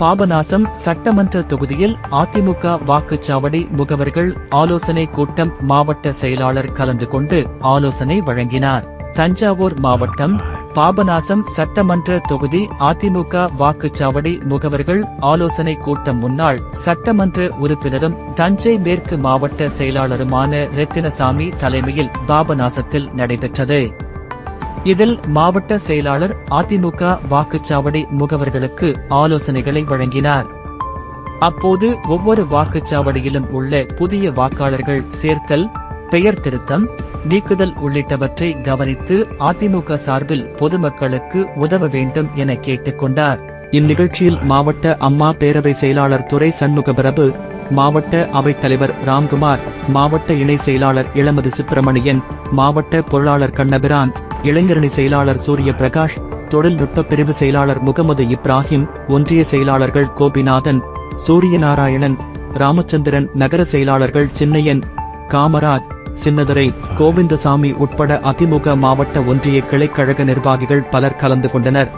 பாபநாசம் சட்டமன்ற தொகுதியில் அதிமுக வாக்குச்சாவடி முகவர்கள் ஆலோசனை கூட்டம் மாவட்ட செயலாளர் கலந்து கொண்டு ஆலோசனை வழங்கினார். தஞ்சாவூர் மாவட்டம் பாபநாசம் சட்டமன்ற தொகுதி அதிமுக வாக்குச்சாவடி முகவர்கள் ஆலோசனை கூட்டம் முன்னாள் சட்டமன்ற உறுப்பினரும் தஞ்சை மேற்கு மாவட்ட செயலாளருமான ரெத்தினசாமி தலைமையில் பாபநாசத்தில் நடைபெற்றது. இதில் மாவட்ட செயலாளர் அதிமுக வாக்குச்சாவடி முகவர்களுக்கு ஆலோசனைகளை வழங்கினார். அப்போது ஒவ்வொரு வாக்குச்சாவடியிலும் உள்ள புதிய வாக்காளர்கள் சேர்த்தல் பெயர் திருத்தம் நீக்குதல் உள்ளிட்டவற்றை கவனித்து அதிமுக சார்பில் பொதுமக்களுக்கு உதவ வேண்டும் என கேட்டுக்கொண்டார் இந்நிகழ்ச்சியில் மாவட்ட அம்மா பேரவை செயலாளர் துறை சண்முகபிரபு மாவட்ட அவைத்தலைவர் ராம்குமார் மாவட்ட இணை செயலாளர் இளமதி சுப்பிரமணியன் மாவட்ட பொருளாளர் கண்ணபிரான் இளைஞரணி செயலாளர் சூரிய பிரகாஷ் தொழில்நுட்ப பிரிவு செயலாளர் முகமது இப்ராஹிம் ஒன்றிய செயலாளர்கள் கோபிநாதன் சூரியநாராயணன் ராமச்சந்திரன் நகர செயலாளர்கள் சின்னையன் காமராஜ் சின்னதுரை கோவிந்தசாமி உட்பட அதிமுக மாவட்ட ஒன்றிய கிளைக்கழக நிர்வாகிகள் பலர் கலந்து கொண்டனர்.